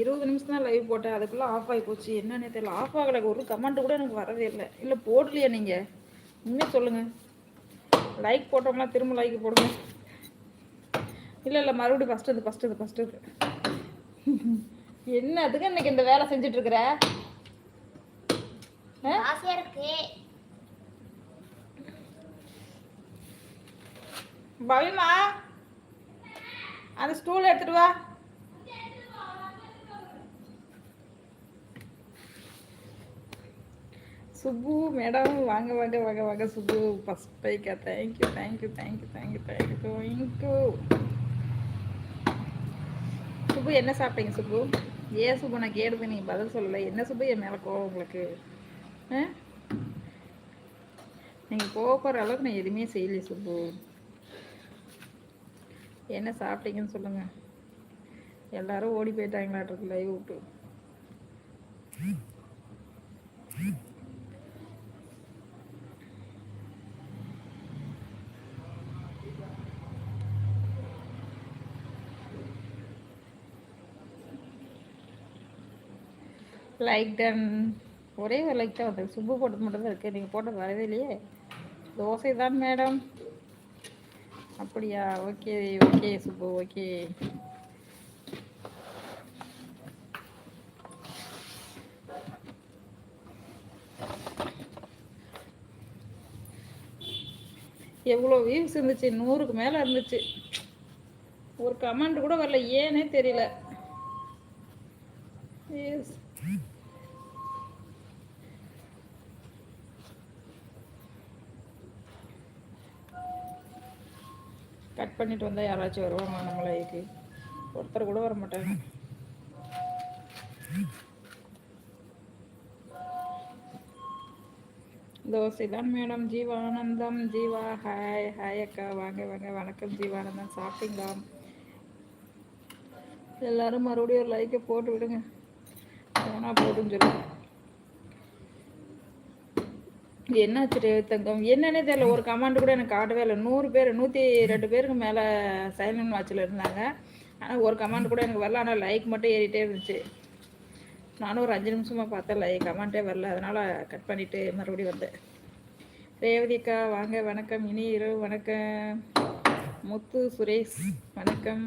இருபது நிமிஷம் தான் லைவ் போட்டேன். அதுக்குள்ளே ஆஃப் ஆகி போச்சு. என்னன்னே தெரியல. ஆஃப் ஆகலை. ஒரு கமெண்ட் கூட எனக்கு வரவே இல்லை. இல்லை போடலையா நீங்கள் உண்மையாக சொல்லுங்கள் லைக் போட்டோம்னா திரும்ப லைக் போடுங்க. இல்லை இல்லை மறுபடியும் ஃபஸ்ட்டு இது ஃபஸ்ட்டு இது ஃபஸ்ட்டு இது. என்னதுக்கு இன்னைக்கு இந்த வேலை செஞ்சுட்டு இருக்கிற? ஆசையா இருக்கு. பவிமா அந்த ஸ்டூல் எடுத்துட்டு வா. சுப்பு மேடம் வாங்க வாங்க வாங்க வாங்க. Subbu first Paika thank you thank you thank you thank you thank you thank you Subbu என்ன சாப்பிட்டீங்க சுப்பு? ஏன் சுப்பு நான் கேடுது நீ பதில் சொல்லலை. என்ன சுப்பு என் மேலே கோவம் உங்களுக்கு? ஆ? நீங்கள் கோவப்படுற அளவுக்கு நான் எதுவுமே செய்யலையே சுப்பு. என்ன சாப்பிட்டீங்கன்னு சொல்லுங்க. எல்லாரும் ஓடி போயிட்டாங்களாட்டு லைவ் விட்டு. லைக் டன் ஒரே ஒரு லைக் தான் வந்து சுப்பு போட்டது மட்டும் தான் இருக்குது நீங்கள் போட்டது வரவே இல்லையே. தோசை தான் மேடம் அப்படியா? ஓகே ஓகே சுப்பு ஓகே எவ்வளோ வியூஸ் இருந்துச்சு? நூறுக்கு மேலே இருந்துச்சு. ஒரு கமெண்ட் கூட வரல. ஏன்னே தெரியல. Yes. கட் பண்ணிட்டு வந்தால் யாராச்சும் வருவாங்க நம்ம ஒருத்தர் கூட வர மாட்டாங்க. தோசை தான் madam Jeevanandham. Jeeva hi hi அக்கா. வாங்க வாங்க. வணக்கம் ஜீவானந்தம். சாப்பிட்டீங்களா? எல்லாரும் மறுபடியும் ஒரு லைக்கை போட்டு விடுங்க. போனால் போதும் சொல்லி என்னாச்சு ரேவத்தங்கம் என்னன்னே தெரியல. ஒரு கமாண்ட் கூட எனக்கு காட்டவே இல்லை. நூறு பேர் நூற்றி ரெண்டு பேருக்கு மேலே சைலண்ட் வாட்சில் இருந்தாங்க. ஆனால் ஒரு கமாண்ட் கூட எனக்கு வரல. ஆனால் லைக் மட்டும் ஏறிட்டே இருந்துச்சு. நானும் ஒரு அஞ்சு நிமிஷமாக பார்த்தேன். லைக் கமெண்ட்டே வரல. அதனால் கட் பண்ணிவிட்டு மறுபடியும் வந்தேன். ரேவதிக்கா வாங்க. வணக்கம். இனி இரவு வணக்கம். முத்து சுரேஷ் வணக்கம்.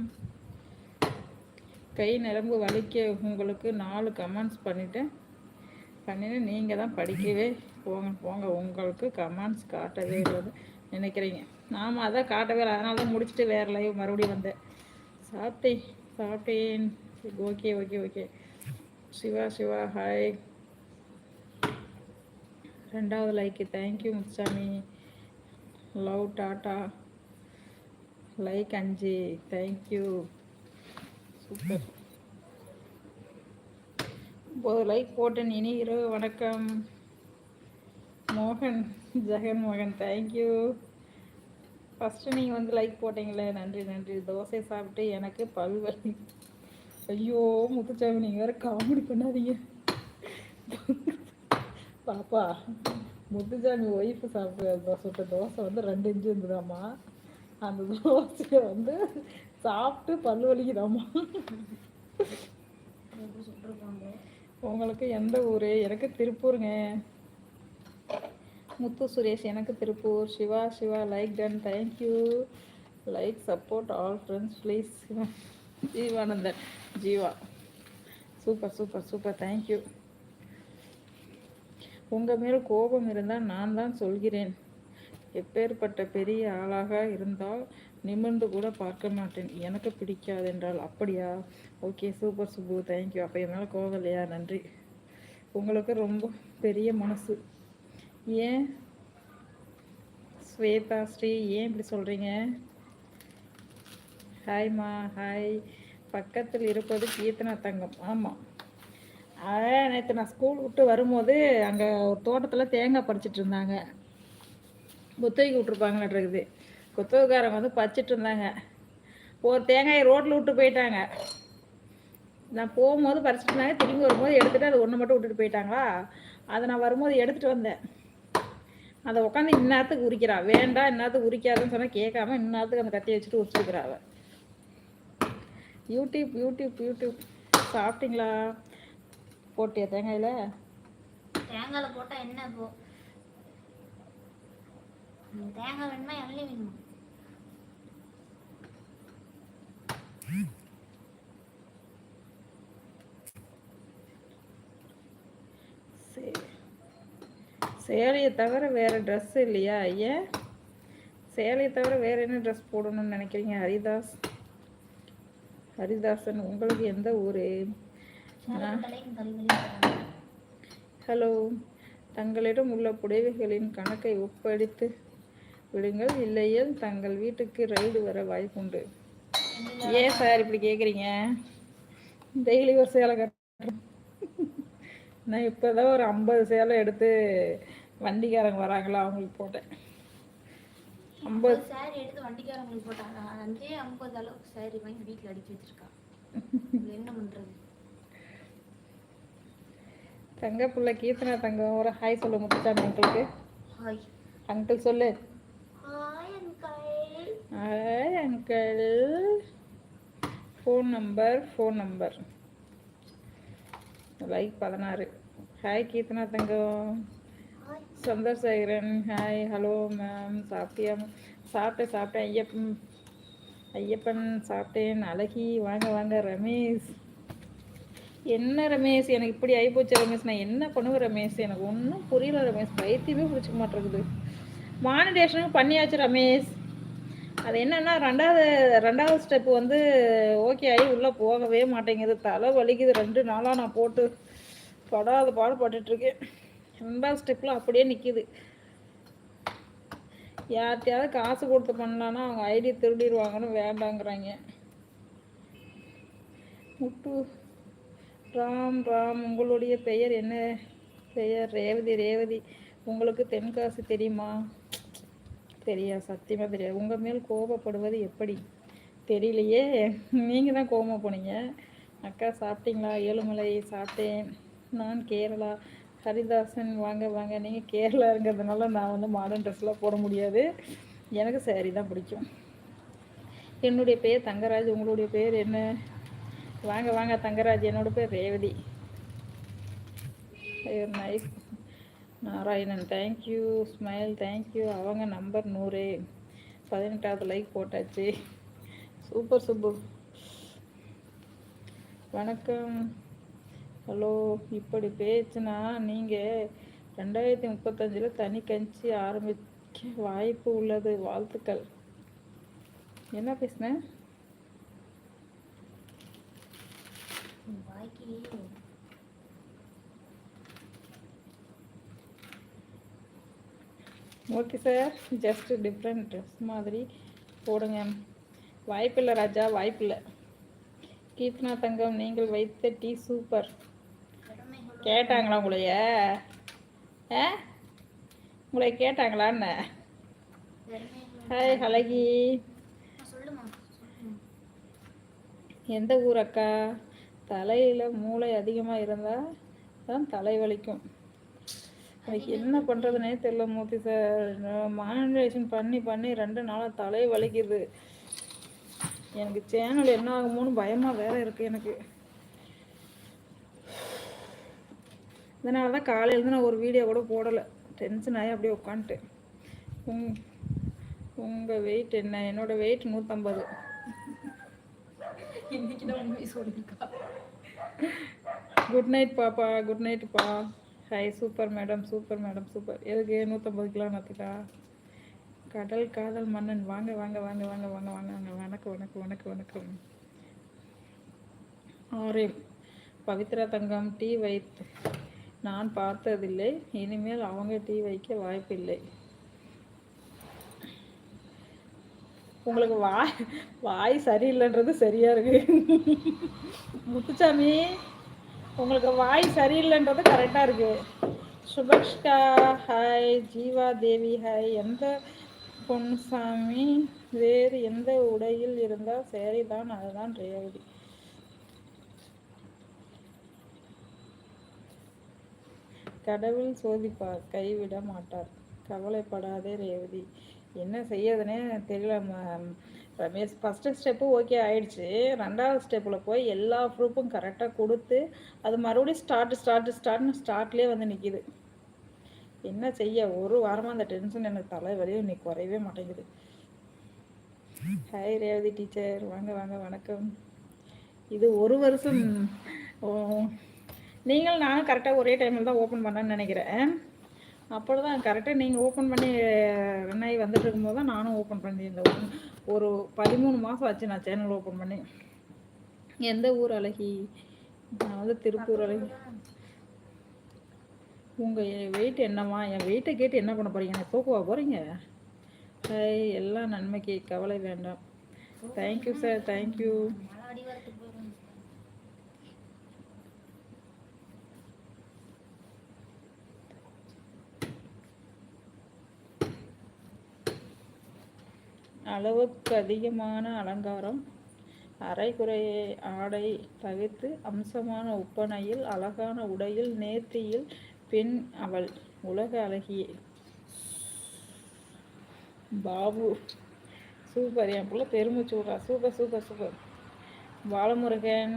கை நரம்பு வலிக்க உங்களுக்கு நாலு கமெண்ட்ஸ் பண்ணிட்டேன் பண்ணிட்டு நீங்கள் தான் படிக்கவே போங்க போங்க. உங்களுக்கு கமெண்ட்ஸ் காட்டவே இல்லை நினைக்கிறீங்க. நாம் அதான் காட்டவே இல்லை. அதனால தான் முடிச்சுட்டு வேறு லைவ் மறுபடியும் வந்தேன். சாப்பிட்டேன் சாப்பிட்டேன் okay okay okay Siva Siva hi ரெண்டாவது like thank you Muthusamy. Love tata. Like அஞ்சு. தேங்க்யூ சூப்பர் ஒம்பது லைக் போட்டேன். இனி இரவு வணக்கம். மோகன் ஜெகன் மோகன் தேங்க்யூ ஃபஸ்ட்டு நீங்கள் வந்து லைக் போட்டீங்களே. நன்றி நன்றி. தோசை சாப்பிட்டு எனக்கு பல் வலி ஐயோ முத்துச்சாமி நீங்கள் வேறு காமெடி பண்ணாதீங்க. பாப்பா முத்துச்சாமி ஒய்ஃபு சாப்பிட்டு தோசை சுட்ட தோசை வந்து ரெண்டு இன்ச்சு இருந்ததாம்மா. அந்த தோசையை வந்து சாப்பிட்டு பல் வலிக்குதாமா உங்களுக்கு எந்த ஊர்? எனக்கு திருப்பூருங்க. முத்து சுரேஷ் எனக்கு Tiruppur. Siva Siva like done thank you like support all friends please Jeevanandhan. Jeeva. Super super super thank you உங்கள் மேல் கோபம் இருந்தால் நான் தான் சொல்கிறேன். எப்பேற்பட்ட பெரிய ஆளாக இருந்தால் நிமிர்ந்து கூட பார்க்க மாட்டேன். எனக்கு பிடிக்காது என்றால் அப்படியா ஓகே சூப்பர் சுப்பு தேங்க்யூ அப்போ என் மேலே கோவம் இல்லையா? நன்றி. உங்களுக்கு ரொம்ப பெரிய மனசு. ஏன்? ஸ்வேதா ஸ்ரீ ஏன் இப்படி சொல்கிறீங்க ஹாய்மா ஹாய் பக்கத்தில் இருப்பது கீர்த்தனா தங்கம். ஆமாம் அதான் நேற்று நான் ஸ்கூல் விட்டு வரும்போது அங்கே தோட்டத்தில் தேங்காய் பறிச்சிட்டு இருந்தாங்க. குத்தகைக்கு விட்ருப்பாங்களாட்ருக்குது குத்தகைக்காரங்க வந்து பறிச்சிட்டு இருந்தாங்க. ஒரு தேங்காயை ரோட்டில் விட்டு போயிட்டாங்க. நான் போகும்போது பறிச்சிட்டு இருந்தாங்க. திரும்பி வரும்போது எடுத்துகிட்டு அது ஒன்று மட்டும் விட்டுட்டு போயிட்டாங்களா? அதை நான் வரும்போது எடுத்துகிட்டு வந்தேன். அதை உட்காந்து இந்நேரத்துக்கு உரிக்கிறா. வேண்டாம் இந்நேரத்துக்கு உரிக்காதுன்னு சொன்னால் கேட்காம இந்நேரத்துக்கு அந்த கத்தியை வச்சுட்டு உரிச்சிருக்கிறா யூடியூப் யூடியூப் யூடியூப். சாப்பிட்டீங்களா? போட்டியா தேங்காயில்? தேங்காயில் போட்டால் என்ன போ? தேங்காய் வேணுமா எண்ணெய் வேணுமா சரி சேலையை தவிர வேறு ட்ரெஸ் இல்லையா ஏன் சேலையை தவிர வேறு என்ன ட்ரெஸ் போடணும்னு நினைக்கிறீங்க ஹரிதாஸ்? ஹரிதாசன் உங்களுக்கு எந்த ஊர்? ஹலோ தங்களிடம் உள்ள புடவைகளின் கணக்கை ஒப்படைத்து விடுங்கள். இல்லையேல் தங்கள் வீட்டுக்கு ரைடு வர வாய்ப்புண்டு. ஏன் சார் இப்படி கேட்குறீங்க டெய்லி ஒரு சேலை கட்டுறேன். நான் இப்போ தான் ஒரு ஐம்பது சேலை எடுத்து வண்டிக்காரங்க வராங்களா அவங்களுக்கு போட்டேன். ஐம்பது சாரி எடுத்து வண்டிக்காரங்களுக்கு போட்டாங்க. அஞ்சே ஐம்பது அளவுக்கு சாரி வாங்கி வீட்டில் அடிக்கி வச்சிருக்கா. என்ன பண்றது? தங்க புள்ள கீர்த்தனா தங்கம் ஒரு ஹாய் சொல்ல முத்துச்சாமி அங்கிளுக்கு ஹாய் அங்கிள் சொல்லு. Hi uncle phone number phone number like பதினாறு. ஹாய் கீர்த்தனா தங்கம். சந்திரசேகரன் ஹாய் ஹலோ மேம் சாப்பிட்டியா? சாப்பிட்டேன் சாப்பிட்டேன். ஐயப்பன் ஐயப்பன் சாப்பிட்டேன். அழகி வாங்க வாங்க ரமேஷ். என்ன ரமேஷ்? எனக்கு இப்படி ஆகிப்போச்சு ரமேஷ். நான் என்ன பண்ணுவேன் ரமேஷ்? எனக்கு ஒன்றும் புரியல ரமேஷ். பைத்தியமே பிடிச்சிக்க மாட்டேங்குது. மானிடேஷனும் பண்ணியாச்சு ரமேஷ். அது என்னன்னா ரெண்டாவது ரெண்டாவது ஸ்டெப் வந்து ஓகே ஆகி உள்ளே போகவே மாட்டேங்குது. தலை வலிக்குது. ரெண்டு நாளாக நான் போட்டு படாத பாடுபட்டுட்ருக்கேன் ரெண்டாவது ஸ்டெப்பில் அப்படியே நிற்கிது யார்கிட்டையாவது காசு கொடுத்து பண்ணலான்னா அவங்க ஐடி திருடிடுவாங்கன்னு வேண்டாங்கிறாங்க. முட்டு ராம் ராம் உங்களுடைய பெயர் என்ன? பெயர் ரேவதி ரேவதி. உங்களுக்கு தென்காசி தெரியுமா? தெரியாது சத்தியமாக தெரியாது. உங்கள் மேல் கோபப்படுவது எப்படி? தெரியலையே. நீங்கள் தான் கோபமாக போனீங்க. அக்கா சாப்பிட்டீங்களா? ஏழுமலை சாப்பிட்டேன். நான் கேரளா. ஹரிதாசன் வாங்க வாங்க. நீங்கள் கேரளாங்கிறதுனால நான் வந்து மாடர்ன் ட்ரெஸ்லாம் போட முடியாது. எனக்கு சேரீ தான் பிடிக்கும். என்னுடைய பேர் தங்கராஜ். உங்களுடைய பேர் என்ன? வாங்க வாங்க தங்கராஜ். என்னோடய பேர் Revathi. Nice Narayanan thank you smile thank you அவங்க நம்பர் நூறு. பதினெட்டாவது லைக் போட்டாச்சு. சூப்பர் சுப்பு வணக்கம். ஹலோ இப்படி பேச்சுனா நீங்கள் ரெண்டாயிரத்தி முப்பத்தஞ்சில் தனி கஞ்சி ஆரம்பிக்க வாய்ப்பு உள்ளது. வாழ்த்துக்கள். என்ன பேசுனேன் okay sir just different dress மாதிரி போடுங்க. வாய்ப்பில்லை ராஜா வாய்ப்பில்லை. கீர்த்தனா தங்கம் நீங்கள் வைத்த டீ சூப்பர். கேட்டாங்களா உங்களைய? ஆ? உங்களை கேட்டாங்களான்னு ஹாய் ஹலகி எந்த ஊர் அக்கா? தலையில் மூளை அதிகமாக இருந்தால் தான் தலை வலிக்கும். அதுக்கு என்ன பண்ணுறதுனே தெரியல மூர்த்தி சார் மானிட்டேஷன் பண்ணி பண்ணி ரெண்டு நாளாக தலை வலிக்குது. எனக்கு சேனல் என்ன ஆகுமோன்னு பயமாக வேற இருக்குது எனக்கு. இதனால தான் காலையிலேருந்து நான் ஒரு வீடியோ கூட போடலை. டென்ஷன் ஆகி அப்படியே உட்காந்துட்டேன் உங் உங்கள் வெயிட் என்ன? என்னோட வெயிட் நூற்றம்பது குட் நைட் பாப்பா. Good நைட்டுப்பா hi super madam super madam super எதுக்கு நூற்றம்பது கிலோ நத்துக்கா கடல் காதல் மன்னன். வாங்க வாங்க வாங்க வாங்க வாங்க வாங்க வாங்க. வணக்கம் வணக்கம் வணக்கம் வணக்கம். ஆரே பவித்ரா தங்கம் டீ வைத்து நான் பார்த்ததில்லை. இனிமேல் அவங்க டீ வைக்க வாய்ப்பில்லை. உங்களுக்கு வாய் வாய் சரியில்லைன்றது சரியா இருக்கு. முத்துசாமி உங்களுக்கு வாய் சரியில்லைன்றது கரெக்டாக இருக்கு. Subhiksha hi Jeeva Devi hi. எந்த பொன்சாமி வேறு எந்த உடையில் இருந்தால் சரி தான் அதுதான் ரேவதி கடவுள் சோதிப்பார் கைவிட மாட்டார். கவலைப்படாதே ரேவதி என்ன செய்யறதுனே தெரியல ரமேஷ் ஃபஸ்ட்டு ஸ்டெப்பு ஓகே ஆயிடுச்சு. ரெண்டாவது ஸ்டெப்பில் போய் எல்லா ப்ரூஃபும் கரெக்டாக கொடுத்து அது மறுபடியும் ஸ்டார்ட் ஸ்டார்ட் ஸ்டார்ட்னு ஸ்டார்ட்லேயே வந்து நிற்கிது என்ன செய்ய? ஒரு வாரமாக அந்த டென்ஷன் எனக்கு தலைவலியும் இன்னைக்கு குறையவே மாட்டேங்குது. ஹாய் ரேவதி டீச்சர் வாங்க வாங்க வணக்கம். இது ஒரு வருஷம் நீங்கள் நானும் கரெக்டாக ஒரே டைமில் தான் ஓப்பன் பண்ணேன்னு நினைக்கிறேன். அப்பொழுது தான் கரெக்டாக நீங்கள் ஓப்பன் பண்ணி ரெண்டாயி வந்துட்டு இருக்கும்போது தான் நானும் ஓப்பன் பண்ணியிருந்தேன். ஒரு பதிமூணு மாதம் ஆச்சு நான் சேனல் ஓப்பன் பண்ணி. எந்த ஊர் அழகி? நான் வந்து திருப்பூர் அழகி. உங்கள் வெயிட் என்னம்மா? என் வெயிட்டை கேட்டு என்ன பண்ண போகிறீங்க நான் தூக்குவா போகிறீங்க ஹாய் எல்லாம் நன்மைக்கு கவலை வேண்டாம். தேங்க்யூ சார் தேங்க்யூ அளவுக்கு அதிகமான அலங்காரம். அரைகுறை ஆடை தவிர்த்து அம்சமான ஒப்பனையில் அழகான உடையில் நேர்த்தியில் பெண் அவள் உலக அழகியே. பாபு சூப்பர். என் பிள்ளை பெருமிச்சு விட்றா. Super super super. Balamurugan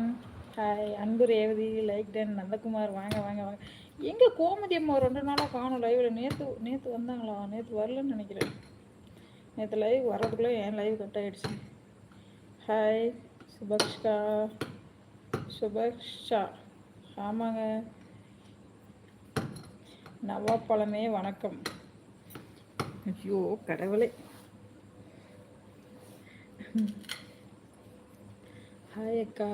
hi. அன்பு ரேவதி லைக் டன். நந்தகுமார் வாங்க வாங்க வாங்க. எங்கே கோமதி அம்மா ரெண்டு நாளாக காணும். லைவில் நேற்று நேற்று வந்தாங்களா? நேற்று வரலன்னு நினைக்கிறேன். நேற்று லைவ் வர்றதுக்குள்ளே என் லைவ் கட் ஆகிடுச்சு ஹாய் சுபக்ஷா. சுபக்ஷா. ஆமாங்க. நவாப்பழமே வணக்கம். ஐயோ கடவுளே. ஹாய் அக்கா.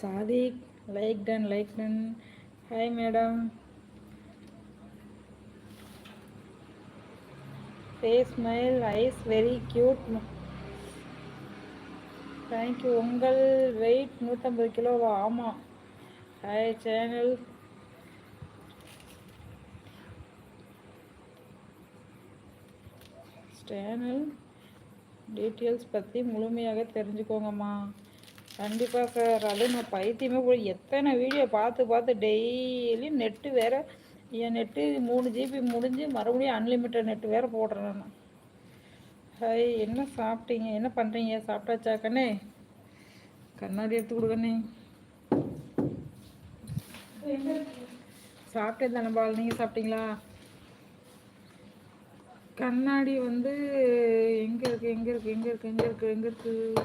Sadiq like done like done hi madam face smile eyes very cute thank you உங்கள் வெயிட் நூற்றம்பது கிலோவா ஆமாம் ஹாய் சேனல் சேனல் டீட்டெயில்ஸ் பற்றி முழுமையாக தெரிஞ்சுக்கோங்கம்மா. கண்டிப்பாக சார் அதுவும் நான் பைத்தியமே போய் எத்தனை வீடியோ பார்த்து பார்த்து டெய்லி நெட்டு வேற என் நெட்டு மூணு ஜிபி முடிஞ்சு மறுபடியும் அன்லிமிட்டட் நெட்டு வேற போடுறேன் நான். ஹாய் என்ன சாப்பிட்டீங்க? என்ன பண்ணுறீங்க சாப்பிட்டாச்சா கண்ணே? கண்ணாடி எடுத்து கொடுக்கண்ணே சாப்பிட்டேன் தானே பால்? நீங்கள் சாப்பிட்டீங்களா? கண்ணாடி வந்து எங்கே இருக்குது எங்கே இருக்குது எங்கே இருக்குது எங்கே இருக்குது எங்கே இருக்குது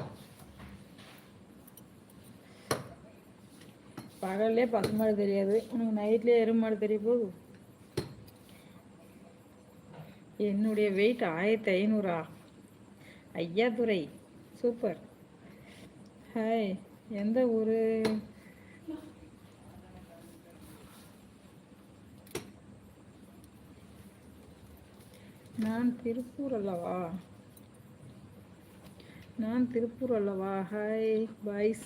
பகல்லே பசுமாடு தெரியாது. உனக்கு நைட்லேயே எருமாடு தெரிய போகுது. என்னுடைய வெயிட் ஆயிரத்தி ஐநூறா? ஐயாதுரை சூப்பர் ஹாய் எந்த ஊர்? நான் திருப்பூர் அல்லவா? நான் திருப்பூர் அல்லவா? ஹாய் பாய்ஸ்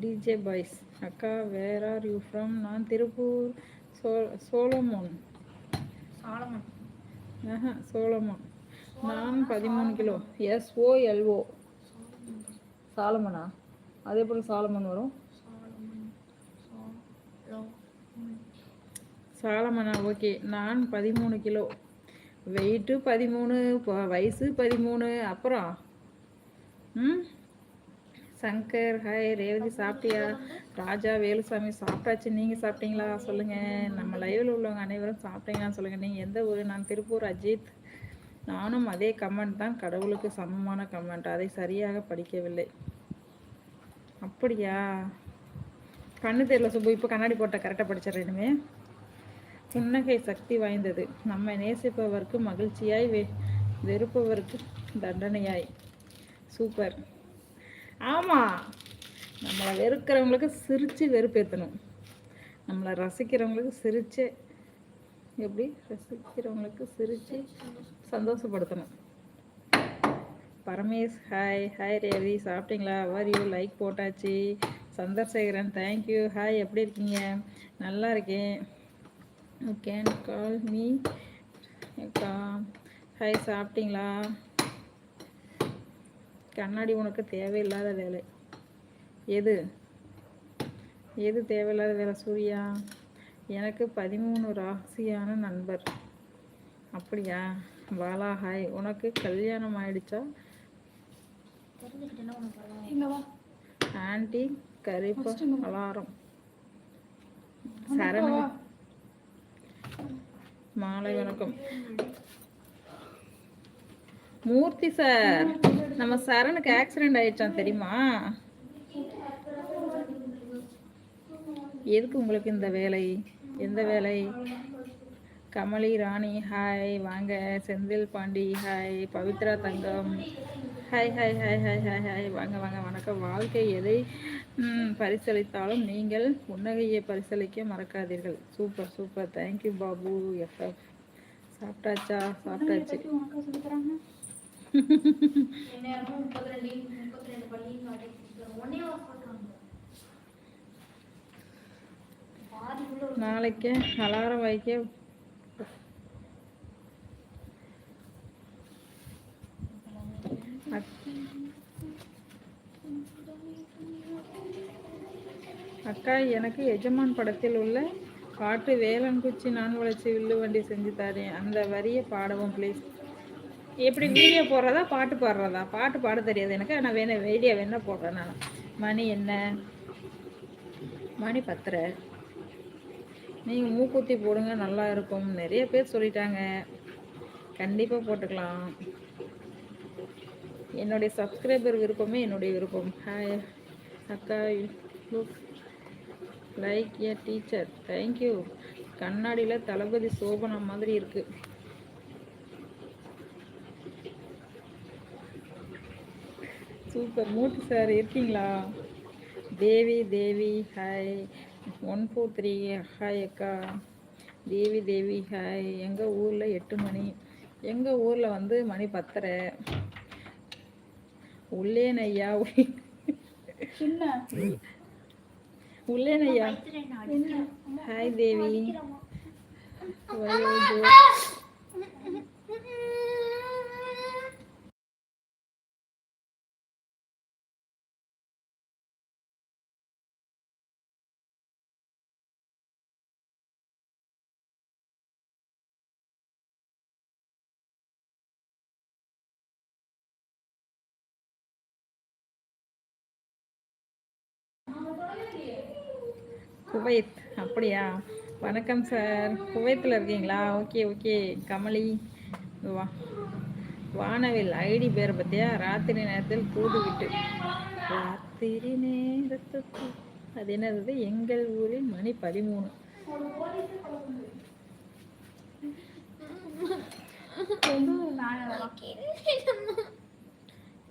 டிஜே பாய்ஸ் அக்கா வேர் ஆர் யூ ஃப்ரம் நான் திருப்பூர். சோ சோலமோன் சாலமன் ஆஹா சோலமோன் நான் பதிமூணு kilo. S O L O சாலமனா? அதே போல் சாலமன் வரும். சாலமன். ஓகே. நான் பதிமூணு கிலோ. வெயிட்டு பதிமூணு வயசு பதிமூணு அப்புறம்? ம்? சங்கர் ஹாய் ரேவதி சாப்பிட்டியா? ராஜா வேலுசாமி சாப்பிட்டாச்சு. நீங்கள் சாப்பிட்டீங்களா? சொல்லுங்கள் நம்ம லைவில் உள்ளவங்க அனைவரும் சாப்பிட்டீங்களான்னு சொல்லுங்கள் நீங்கள் எந்த ஊர்? நான் திருப்பூர் அஜித். நானும் அதே கமெண்ட் தான். கடவுளுக்கு சமமான கமெண்ட் அதை சரியாக படிக்கவில்லை. அப்படியா? கண்ணு தெரியல சுப்பு. இப்போ கண்ணாடி போட்ட கரெக்டாக படிச்சிடறேனுமே புன்னகை சக்தி வாய்ந்தது. நம்மை நேசிப்பவருக்கு மகிழ்ச்சியாய் வெ வெறுப்பவருக்கு தண்டனையாய். சூப்பர். ஆமாம் நம்மளை வெறுக்கிறவங்களுக்கு சிரித்து வெறுப்பேற்றணும் நம்மளை ரசிக்கிறவங்களுக்கு சிரித்து எப்படி? ரசிக்கிறவங்களுக்கு சிரித்து சந்தோஷப்படுத்தணும். பரமேஷ் ஹாய் ஹாய் ரேவதி சாப்பிட்டீங்களா? அவர் யூ லைக் போட்டாச்சு. சந்திரசேகரன் தேங்க்யூ ஹாய் எப்படி இருக்கீங்க? நல்லா இருக்கேன். கேன் கால் மீ அக்கா ஹாய் சாப்பிட்டீங்களா? கண்ணாடி உனக்கு தேவையில்லாத வேலை. எது? எது தேவையில்லாத வேலை சூர்யா? எனக்கு பதிமூணு ராசியான நண்பர். அப்படியா? வாலா ஹாய் உனக்கு கல்யாணம் ஆயிடுச்சா? ஆன்ட்டி கரிப்பா. அலாரம். அம்மா, சரண் வா. மாலை வணக்கம். மூர்த்தி சார் நம்ம சரணுக்கு ஆக்சிடென்ட் ஆயிடுச்சான் தெரியுமா? எதுக்கு உங்களுக்கு இந்த வேலை? எந்த வேலை? கமலி ராணி ஹாய் வாங்க. செந்தில் பாண்டி ஹாய் பவித்ரா தங்கம். Hi hi hi hi hi hi வாங்க வாங்க வணக்கம். வாழ்க்கை எதை பரிசளித்தாலும் நீங்கள் புன்னகையை பரிசளிக்க மறக்காதீர்கள். Super super thank you Babu F F சாப்பிட்டாச்சா? சாப்பிட்டாச்சு. நாளைக்கு அலாரம் வைக்க. அக்கா எனக்கு எஜமான் படத்தில் உள்ள பாட்டு வேலன்குச்சி நான் உழைச்சி வில்லு வண்டி செஞ்சு தரேன். அந்த வரியை பாடவும் ப்ளீஸ் எப்படி வீடியோ போடுறதா பாட்டு பாடுறதா? பாட்டு பாட தெரியாது எனக்கு. நான் வேணும் வீடியோ வேணா போடுறேன் நான். மணி என்ன? மணி பத்தரை. நீங்கள் மூக்குத்தி போடுங்க நல்லா இருக்கும். நிறைய பேர் சொல்லிட்டாங்க. கண்டிப்பாக போட்டுக்கலாம். என்னுடைய சப்ஸ்கிரைபர் விருப்பமே என்னுடைய விருப்பம். ஹாய் அக்கா look like a teacher thank you கண்ணாடியில் தளபதி சோபனா மாதிரி இருக்குது சூப்பர். மூட்டு சார் இருக்கீங்களா? Devi Devi hi one four three hi அக்கா. தேவி தேவி ஹாய் எங்கள் ஊரில் எட்டு மணி. எங்கள் ஊரில் வந்து மணி பத்தரை? உள்ளேனையா பத்து ரெண்டு அடிக்கிறேன். ஹாய் தேவி. குவைத். அப்படியா? வணக்கம் சார் குவைத்தில் இருக்கீங்களா? Okay okay. கமலி வா. வானவில் ஐடி பேர் பற்றியா ராத்திரி நேரத்தில் தூது விட்டு ராத்திரி நேரத்துக்கு. அது என்னது? எங்கள் ஊரில் மணி பதிமூணு.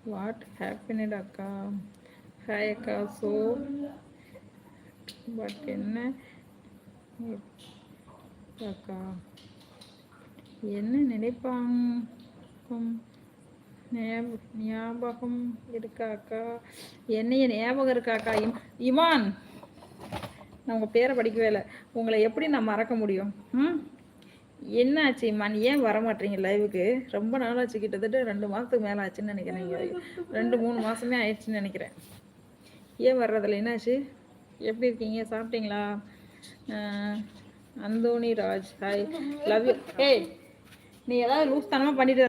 வாட் ஹாப்பினட் அக்கா? ஹாய் அக்கா. ஸோ பட் என்ன? அக்கா என்ன நினைப்பாங்க ஞாப- ஞாபகம் இருக்கா அக்கா என்னைய ஞாபகம் இருக்கா அக்கா இம் இமான் நான் உங்கள் பேரை படிக்கவே இல்லை. உங்களை எப்படி நான் மறக்க முடியும்? ம்? என்ன ஆச்சு இமான்? ஏன் வர மாட்டீங்க லைவுக்கு ரொம்ப நாளாச்சு கிட்டத்தட்ட ரெண்டு மாதத்துக்கு மேலே ஆச்சுன்னு நினைக்கிறேன். ரெண்டு மூணு மாதமே ஆயிடுச்சுன்னு நினைக்கிறேன். ஏன் வர்றதில்ல? என்னாச்சு? எப்படி இருக்கீங்க? சாப்பிட்டீங்களா? Anthony Raj hi love you ஏய் நீ ஏதாவது லூஸ் தனமாக பண்ணிட்டு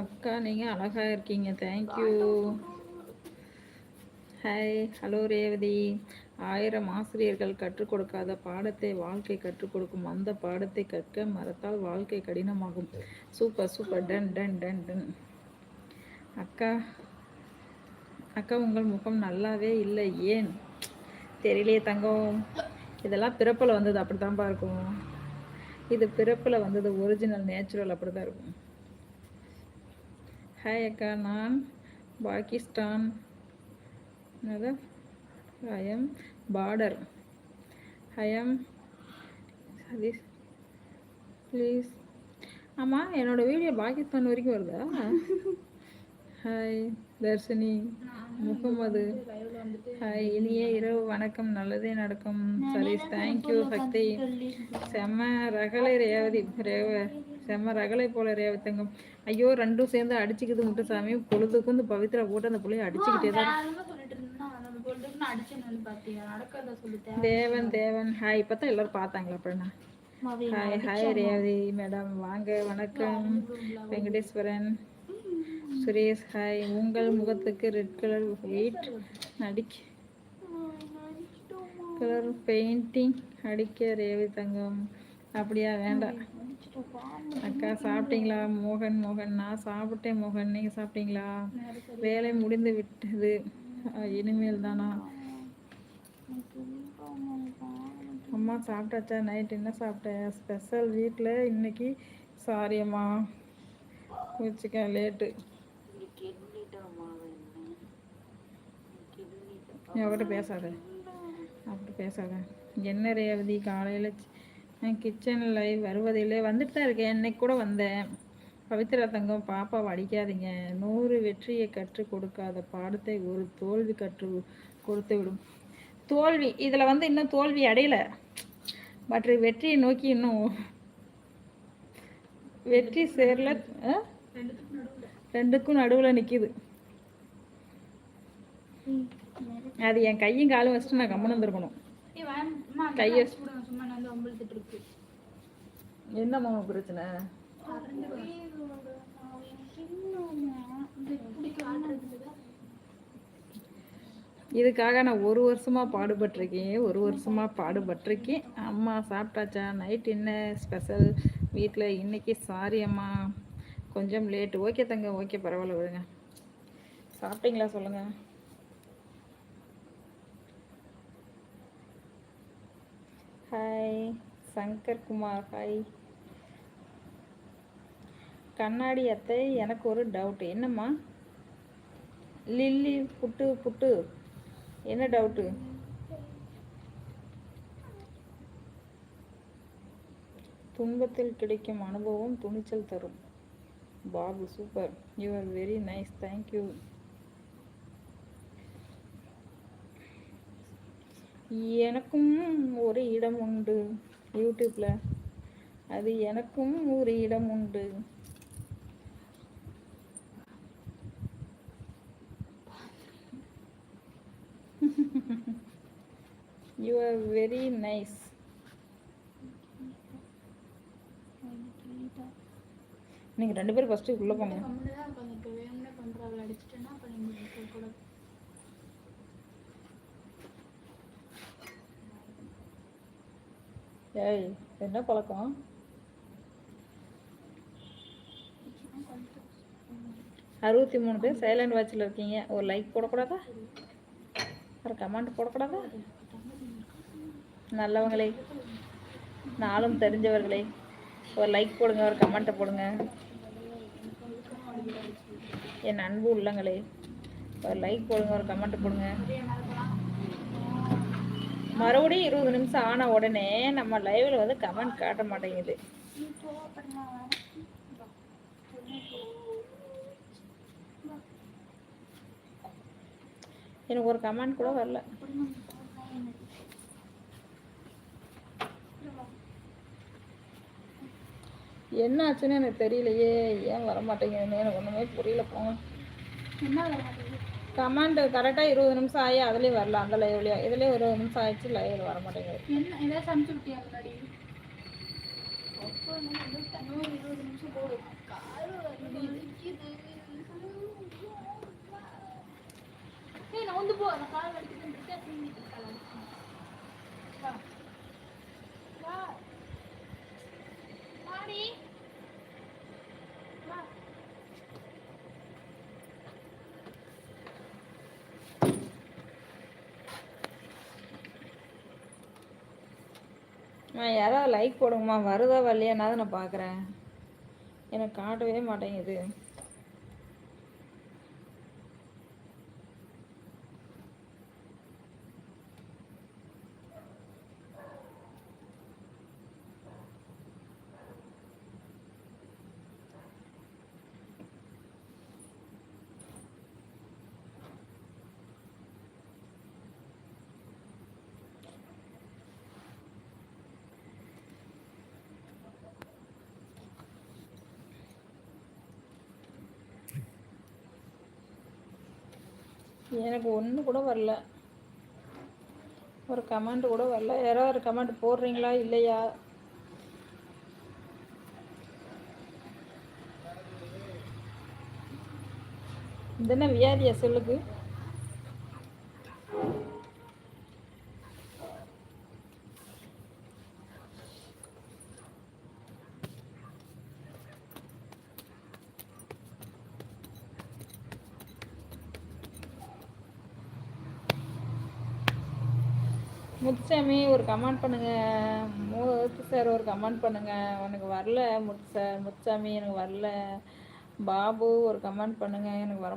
அக்கா நீங்கள் அழகாக இருக்கீங்க. Thank you hi hello Revathi. ஆயிரம் ஆசிரியர்கள் கற்றுக் கொடுக்காத பாடத்தை வாழ்க்கை கற்றுக் கொடுக்கும் அந்த பாடத்தை கற்க மறத்தால் வாழ்க்கை கடினமாகும். Super super. Done done done done. அக்கா அக்கா உங்கள் முகம் நல்லாவே இல்லை. ஏன்? தெரியலையே தங்கம். இதெல்லாம் பிறப்பில் வந்தது அப்படி தான்ப்பா இருக்கும். இது பிறப்பில் வந்தது ஒரிஜினல் நேச்சுரல் அப்படி தான் இருக்கும். ஹாய் அக்கா. நான் பாகிஸ்தான். என்னது? I'm border I'm Satish please ஆமாம் என்னோட வீடியோ பாகிஸ்தான் வரைக்கும் வருதா? ஹாய் தர்ஷினி. முகமது. ஹாய் இனிய இரவு வணக்கம். நல்லதே நடக்கும். Satish thank you Sakthi. செம்ம ரகலை ரேவதி ரேவ செம்ம ரகலை போல ரேவத்தங்கம் ஐயோ ரெண்டும் சேர்ந்து அடிச்சுக்குது முட்டுசாமி பொழுதுக்கு வந்து பவித்ரா போட்டு அந்த பிள்ளைய அடிச்சுக்கிட்டே தான் தேவன் தேவன். ஹாய் இப்போ தான் எல்லாரும் பார்த்தாங்களா அப்படின்னா? Hi hi Revathi madam. வாங்க வணக்கம். வெங்கடேஸ்வரன். சுரேஷ் ஹாய் உங்கள் முகத்துக்கு ரெட் கலர் வெயிட் அடிக்க கலர் பெயிண்டிங் அடிக்க ரேவதி தங்கம். அப்படியா வேண்டாம். அக்கா சாப்பிட்டீங்களா? மோகன் மோகன். நான் சாப்பிட்டேன் மோகன். நீங்கள் சாப்பிட்டீங்களா? வேலை முடிந்து விட்டது. இனிமேல் தானா? அம்மா சாப்பிட்டாச்சா? நைட் என்ன சாப்பிட்ட? ஸ்பெஷல் வீட்டில் இன்னைக்கு சாரி அம்மா வச்சுக்க லேட்டு அவர்கிட்ட பேசாத. அப்படி பேசாத. என்ன ரேவதி? காலையில் கிச்சன் லைவ் வருவதில்லை. வந்துட்டு தான் இருக்கேன். இன்னைக்கு கூட வந்தேன். பவித்ரா தங்கம் பாப்பாவை அடிக்காதீங்க நூறு வெற்றியை கற்றுக் கொடுக்காத பாடத்தை ஒரு தோல்வி கற்று கொடுத்து விடும். தோல்வி. இதில் வந்து இன்னும் தோல்வி அடையல. பட் வெற்றியை நோக்கி இன்னும் வெற்றி சேரல? ரெண்டுக்கும் நடுவில் நிற்கிது அது என் கையும் காலும் வச்சுட்டு நான் கம்மன் வந்துருக்கணும் கையை என்னம்மா உனக்கு பிரச்சனை? இதுக்காக நான் ஒரு வருஷமாக பாடுபட்டிருக்கேன். ஒரு வருஷமாக பாடுபட்டிருக்கேன். அம்மா சாப்பிட்டாச்சா? நைட் என்ன ஸ்பெஷல் வீட்டில் இன்றைக்கி சாரி அம்மா. கொஞ்சம் லேட்டு ஓகே தங்க ஓகே பரவாயில்ல விடுங்க. சாப்பிட்டீங்களா சொல்லுங்கள் ஹாய் சங்கர் குமார் ஹாய் கண்ணாடி அத்தை எனக்கு ஒரு டவுட் என்னம்மா? லில்லி புட்டு புட்டு. என்ன டவுட்டு துன்பத்தில் கிடைக்கும் அனுபவம் துணிச்சல் தரும். Babu super you are very nice thank you எனக்கும் ஒரு இடம் உண்டு. யூடியூப்பில் அது எனக்கும் ஒரு இடம் உண்டு யூ ஆர் வெரி நைஸ் நீங்க ரெண்டு பேரும் ஃபர்ஸ்ட் உள்ள போங்க. ஏய் என்ன பழக்கம்? அறுபத்தி மூணு பேர் சைலண்ட் வாட்சில் இருக்கீங்க. ஒரு லைக் போடக்கூடாதா? ஒரு கமெண்ட் போடக்கூடாதா? நல்லவங்களே நாளும் தெரிஞ்சவர்களே ஒரு லைக் போடுங்க ஒரு கமெண்ட்டை போடுங்க. என் அன்பு உள்ளங்களே ஒரு லைக் போடுங்க ஒரு கமெண்ட் போடுங்க. மறுபடியும் இருபது நிமிஷம் ஆன உடனே நம்ம லைவ்ல வந்து கமெண்ட் காட்ட மாட்டேங்குது. எனக்கு ஒரு கமெண்ட் கூட வரல. என்ன ஆச்சுன்னு எனக்கு தெரியலையே. ஏன் வர மாட்டேங்குதுன்னு எனக்கு ஒன்றுமே புரியல போங்க கமெண்ட் கரெக்டாக இருபது நிமிஷம் ஆகி அதுலேயும் வரல அந்த லைவ்லேயும் இதுலேயும் ஒரு நிமிஷம் ஆயிடுச்சு லைவில் வர மாட்டேங்குது என்ன ஏதாவது சமைச்சு விட்டியா முன்னாடி? இருபது நிமிஷம் போடு கால் வலிக்குது. ஏய் நான் வந்து போ நான் கால் வலிக்குதுன்னு இருக்கேன் தூங்கிட்டு இருக்கேன் வா வா வாடி வா நான் யாராவது லைக் போடுங்கம்மா. வருதா வரலையானாவது நான் பார்க்குறேன். எனக்கு காட்டவே மாட்டேங்குது. எனக்கு ஒன்று கூட வரல. ஒரு கமெண்ட் கூட வரல. யாராவது ஒரு கமெண்ட் போடுறீங்களா? இல்லையா? என்ன வியாதியா சொல்லுக்கு முத்துசாமி ஒரு கமெண்ட் பண்ணுங்க. மூத்து சார் ஒரு கமெண்ட் பண்ணுங்க. உனக்கு வரல. முத்து சார் முத்துசாமி எனக்கு வரல. பாபு ஒரு கமெண்ட் பண்ணுங்க. எனக்கு வர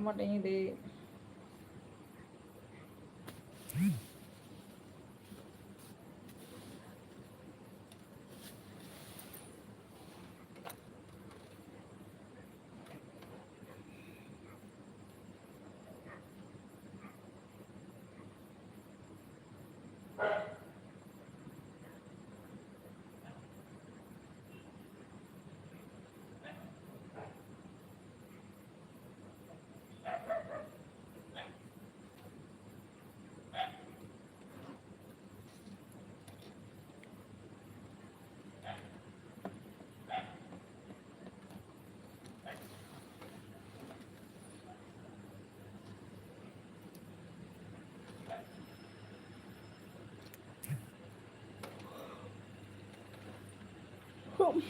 home.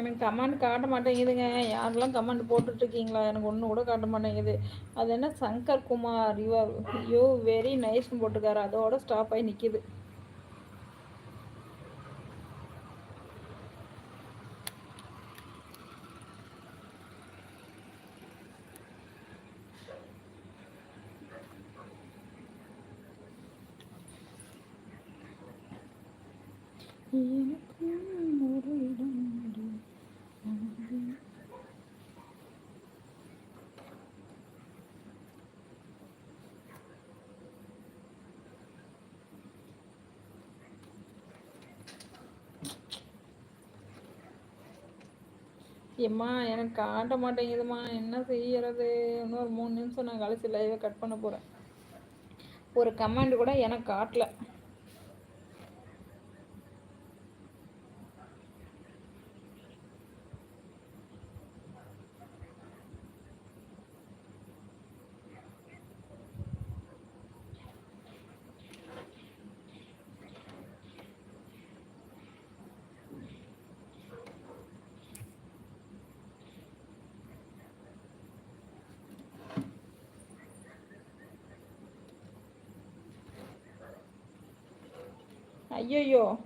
எனக்கு கமெண்ட் காட்ட மாட்டேங்குதுங்க. யாரெல்லாம் கமெண்ட் போட்டுட்ருக்கீங்களா? எனக்கு ஒன்று கூட காட்ட மாட்டேங்குது. அது என்ன Shankar Kumar? You are you very நைஸ்னு போட்டிருக்காரு. அதோட ஸ்டாப் ஆகி நிற்கிது எனக்கும் ஒரு இடம் உண்டு. எம்மா எனக்கு காட்ட மாட்டேங்குதும்மா. என்ன செய்யறது? இன்னொரு மூணு நிமிஷம் நான் கழிச்சு லைவை கட் பண்ண போகிறேன் ஒரு கமெண்ட் கூட எனக்கு காட்டல. 也有。